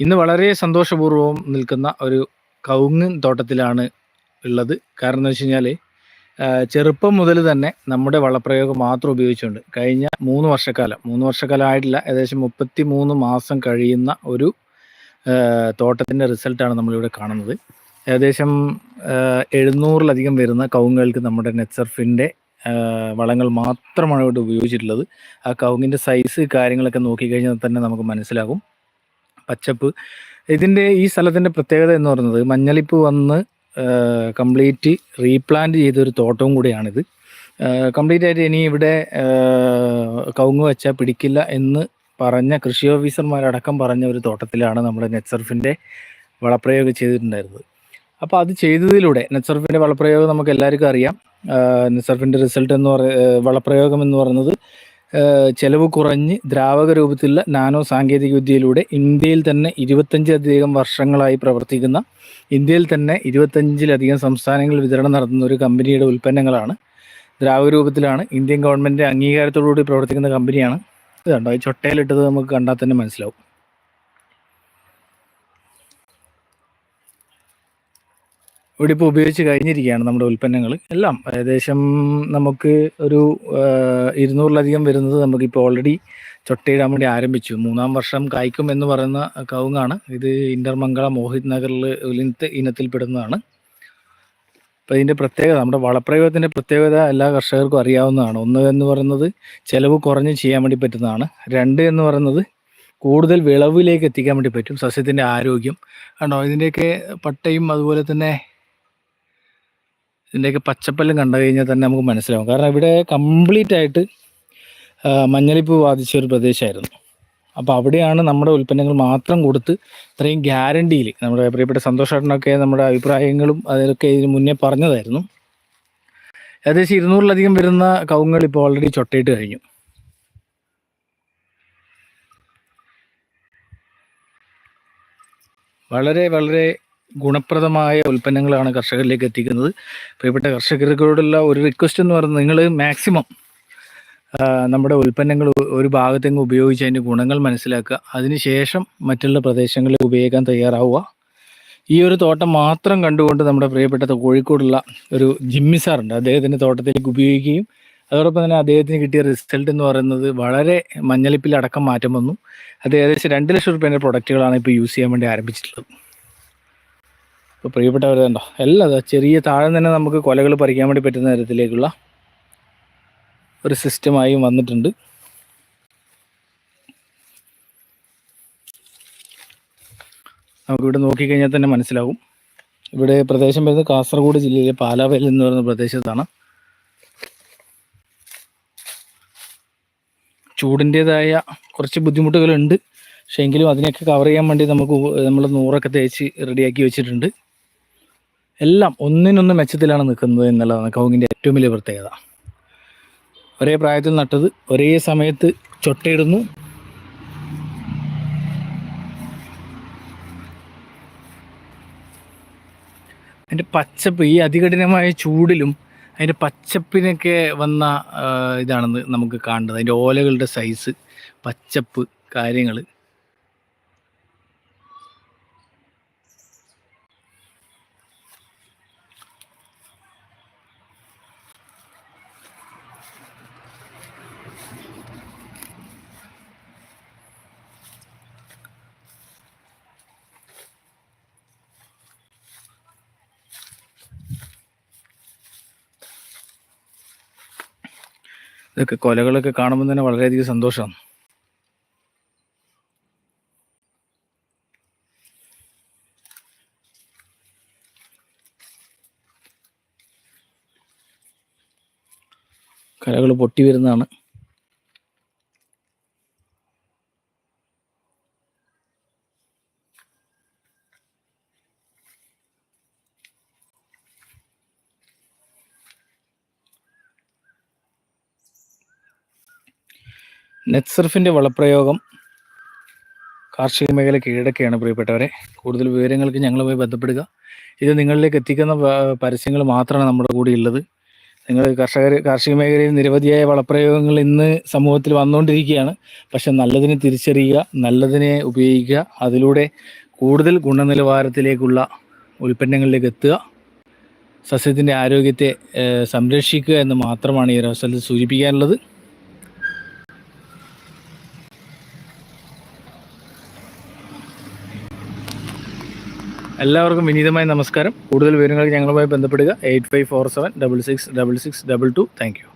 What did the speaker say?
ഇന്ന് വളരെ സന്തോഷപൂർവം നിൽക്കുന്ന ഒരു കവുങ്ങ് തോട്ടത്തിലാണ് ഉള്ളത്. കാരണം എന്ന് വെച്ച് കഴിഞ്ഞാൽ ചെറുപ്പം മുതൽ തന്നെ നമ്മുടെ വളപ്രയോഗം മാത്രം ഉപയോഗിച്ചുകൊണ്ട് കഴിഞ്ഞ മൂന്ന് വർഷക്കാലം മൂന്ന് വർഷക്കാലം ആയിട്ടില്ല ഏകദേശം മുപ്പത്തി മൂന്ന് മാസം കഴിയുന്ന ഒരു തോട്ടത്തിന്റെ റിസൾട്ടാണ് നമ്മളിവിടെ കാണുന്നത്. ഏകദേശം എഴുന്നൂറിലധികം വരുന്ന കവുങ്ങുകൾക്ക് നമ്മുടെ നെറ്റ്സർഫിന്റെ വളങ്ങൾ മാത്രമാണ് ഇവിടെ ഉപയോഗിച്ചിട്ടുള്ളത്. ആ കവുങ്ങിന്റെ സൈസ് കാര്യങ്ങളൊക്കെ നോക്കിക്കഴിഞ്ഞാൽ തന്നെ നമുക്ക് മനസ്സിലാകും. പച്ചപ്പ്. ഇതിന്റെ ഈ സ്ഥലത്തിന്റെ പ്രത്യേകത എന്ന് പറയുന്നത് മഞ്ഞളിപ്പ് വന്ന് കംപ്ലീറ്റ് റീപ്ലാന്റ് ചെയ്തൊരു തോട്ടവും കൂടിയാണിത്. കംപ്ലീറ്റ് ആയിട്ട് ഇനി ഇവിടെ കവുങ്ങ് വെച്ചാൽ പിടിക്കില്ല എന്ന് പറഞ്ഞ കൃഷി ഓഫീസർമാരടക്കം പറഞ്ഞ ഒരു തോട്ടത്തിലാണ് നമ്മുടെ നെറ്റ്സർഫിന്റെ വളപ്രയോഗം ചെയ്തിട്ടുണ്ടായിരുന്നത്. അപ്പോൾ അത് ചെയ്തതിലൂടെ നെറ്റ്സർഫിന്റെ വളപ്രയോഗം നമുക്ക് എല്ലാവർക്കും അറിയാം. നെറ്റ്സർഫിന്റെ റിസൾട്ട് എന്ന് പറ വളപ്രയോഗം എന്ന് പറയുന്നത് ചെലവ് കുറഞ്ഞ് ദ്രാവക രൂപത്തിലുള്ള നാനോ സാങ്കേതിക വിദ്യയിലൂടെ ഇന്ത്യയിൽ തന്നെ ഇരുപത്തഞ്ചിലധികം വർഷങ്ങളായി പ്രവർത്തിക്കുന്ന ഇന്ത്യയിൽ തന്നെ ഇരുപത്തഞ്ചിലധികം സംസ്ഥാനങ്ങളിൽ വിതരണം നടത്തുന്ന ഒരു കമ്പനിയുടെ ഉൽപ്പന്നങ്ങളാണ്. ദ്രാവക രൂപത്തിലാണ് ഇന്ത്യൻ ഗവൺമെന്റ് അംഗീകാരത്തോടുകൂടി പ്രവർത്തിക്കുന്ന കമ്പനിയാണ്. ഇത് കണ്ടോ? ഈ ചൊട്ടയിലിട്ടത് നമുക്ക് കണ്ടാൽ തന്നെ മനസ്സിലാവും. ഇവിടെ ഇപ്പോൾ ഉപയോഗിച്ച് കഴിഞ്ഞിരിക്കുകയാണ് നമ്മുടെ ഉൽപ്പന്നങ്ങൾ. എല്ലാം ഏകദേശം നമുക്ക് ഒരു ഇരുന്നൂറിലധികം വരുന്നത് നമുക്കിപ്പോൾ ഓൾറെഡി ചൊട്ടയിടാൻ വേണ്ടി ആരംഭിച്ചു. മൂന്നാം വർഷം കായ്ക്കും എന്ന് പറയുന്ന കവുങ്ങാണ്. ഇത് ഇന്റർമംഗള മോഹിത് നഗറിൽ ഇനത്തെ ഇനത്തിൽപ്പെടുന്നതാണ് അപ്പോൾ ഇതിന്റെ പ്രത്യേകത നമ്മുടെ വളപ്രയോഗത്തിന്റെ പ്രത്യേകത എല്ലാ കർഷകർക്കും അറിയാവുന്നതാണ്. ഒന്ന് എന്ന് പറയുന്നത് ചിലവ് കുറഞ്ഞ് ചെയ്യാൻ വേണ്ടി പറ്റുന്നതാണ്. രണ്ട് എന്ന് പറയുന്നത് കൂടുതൽ വിളവിലേക്ക് എത്തിക്കാൻ വേണ്ടി പറ്റും. സസ്യത്തിന്റെ ആരോഗ്യം. കണ്ടോ? ഇതിന്റെയൊക്കെ പട്ടയും അതുപോലെ തന്നെ ഇതിന്റെയൊക്കെ പച്ചപ്പെല്ലാം കണ്ടു കഴിഞ്ഞാൽ തന്നെ നമുക്ക് മനസ്സിലാവും. കാരണം ഇവിടെ കംപ്ലീറ്റ് ആയിട്ട് മഞ്ഞളിപ്പ് ബാധിച്ച ഒരു പ്രദേശമായിരുന്നു. അപ്പോൾ അവിടെയാണ് നമ്മുടെ ഉൽപ്പന്നങ്ങൾ മാത്രം കൊടുത്ത് ഇത്രയും ഗ്യാരണ്ടിയിൽ നമ്മുടെ പ്രിയപ്പെട്ട സന്തോഷേട്ടനൊക്കെ നമ്മുടെ അഭിപ്രായങ്ങളും അതിലൊക്കെ ഇതിന് മുന്നേ പറഞ്ഞതായിരുന്നു. ഏകദേശം ഇരുന്നൂറിലധികം വരുന്ന കവുങ്ങൾ ഇപ്പോൾ ഓൾറെഡി ചൊട്ടയിട്ട് കഴിഞ്ഞു. വളരെ വളരെ ഗുണപ്രദമായ ഉൽപ്പന്നങ്ങളാണ് കർഷകരിലേക്ക് എത്തിക്കുന്നത്. പ്രിയപ്പെട്ട കർഷകർക്കോടുള്ള ഒരു റിക്വസ്റ്റ് എന്ന് പറയുന്നത് നിങ്ങൾ മാക്സിമം നമ്മുടെ ഉൽപ്പന്നങ്ങൾ ഒരു ഭാഗത്തെങ്ങ് ഉപയോഗിച്ച് അതിന്റെ ഗുണങ്ങൾ മനസ്സിലാക്കുക. അതിനുശേഷം മറ്റുള്ള പ്രദേശങ്ങളിൽ ഉപയോഗിക്കാൻ തയ്യാറാവുക. ഈ ഒരു തോട്ടം മാത്രം കണ്ടുകൊണ്ട് നമ്മുടെ പ്രിയപ്പെട്ട കോഴിക്കോടുള്ള ഒരു ജിമ്മി സാറുണ്ട്. അദ്ദേഹത്തിന്റെ തോട്ടത്തിലേക്ക് ഉപയോഗിക്കുകയും അതോടൊപ്പം തന്നെ അദ്ദേഹത്തിന് കിട്ടിയ റിസൾട്ട് എന്ന് പറയുന്നത് വളരെ മഞ്ഞളിപ്പിലടക്കം മാറ്റം വന്നു. അത് ഏകദേശം രണ്ട് ലക്ഷം റുപ്യേന്റെ പ്രൊഡക്റ്റുകളാണ് ഇപ്പോൾ യൂസ് ചെയ്യാൻ വേണ്ടി ആരംഭിച്ചിട്ടുള്ളത്. ഇപ്പോൾ പ്രിയപ്പെട്ടവർ കണ്ടോ? എല്ലാം ചെറിയ താഴെ തന്നെ നമുക്ക് കൊലകൾ പറിക്കാൻ വേണ്ടി പറ്റുന്ന തരത്തിലേക്കുള്ള ഒരു സിസ്റ്റമായി വന്നിട്ടുണ്ട്. നമുക്കിവിടെ നോക്കിക്കഴിഞ്ഞാൽ തന്നെ മനസ്സിലാവും. ഇവിടെ പ്രദേശം വരുന്നത് കാസർഗോഡ് ജില്ലയിലെ പാലാവയൽ എന്ന് പറയുന്ന പ്രദേശത്താണ്. ചൂടിന്റെതായ കുറച്ച് ബുദ്ധിമുട്ടുകളുണ്ട്. പക്ഷേ എങ്കിലും അതിനെയൊക്കെ കവർ ചെയ്യാൻ വേണ്ടി നമുക്ക് നമ്മൾ നൂറൊക്കെ തേച്ച് റെഡിയാക്കി വെച്ചിട്ടുണ്ട്. എല്ലാം ഒന്നിനൊന്ന് മെച്ചത്തിലാണ് നിൽക്കുന്നത് എന്നുള്ളതാണ് കൗങ്ങിന്റെ ഏറ്റവും വലിയ പ്രത്യേകത. ഒരേ പ്രായത്തിൽ നട്ടത് ഒരേ സമയത്ത് ചൊട്ടയിടുന്നു. അതിന്റെ പച്ചപ്പ് ഈ അതികഠിനമായ ചൂടിലും അതിന്റെ പച്ചപ്പിനൊക്കെ വന്ന ഇതാണെന്ന് നമുക്ക് കാണേണ്ടത്. അതിന്റെ ഓലകളുടെ സൈസ് പച്ചപ്പ് കാര്യങ്ങൾ ഇതൊക്കെ കൊലകളൊക്കെ കാണുമ്പോൾ തന്നെ വളരെയധികം സന്തോഷമാണ് കലകൾ പൊട്ടി വരുന്നതാണ്. നെറ്റ്സർഫിന്റെ വളപ്രയോഗം കാർഷിക മേഖല കീഴടക്കുകയാണ് പ്രിയപ്പെട്ടവരെ. കൂടുതൽ വിവരങ്ങൾക്ക് ഞങ്ങളുമായി ബന്ധപ്പെടുക. ഇത് നിങ്ങളിലേക്ക് എത്തിക്കുന്ന പരസ്യങ്ങൾ മാത്രമാണ് നമ്മുടെ കൂടെ ഉള്ളത്. നിങ്ങൾ കർഷകർ കാർഷിക മേഖലയിൽ നിരവധിയായ വളപ്രയോഗങ്ങൾ ഇന്ന് സമൂഹത്തിൽ വന്നുകൊണ്ടിരിക്കുകയാണ്. പക്ഷെ നല്ലതിനെ തിരിച്ചറിയുക നല്ലതിനെ ഉപയോഗിക്കുക അതിലൂടെ കൂടുതൽ ഗുണനിലവാരത്തിലേക്കുള്ള ഉൽപ്പന്നങ്ങളിലേക്ക് എത്തുക സസ്യത്തിന്റെ ആരോഗ്യത്തെ സംരക്ഷിക്കുക എന്ന് മാത്രമാണ് ഈ ഒരു അവസരത്തിൽ സൂചിപ്പിക്കാനുള്ളത്. എല്ലാവർക്കും വിനീതമായ നമസ്കാരം. കൂടുതൽ വിവരങ്ങൾക്ക് ഞങ്ങളുമായി ബന്ധപ്പെടുക. Eight five four seven double six double six double two. Thank you.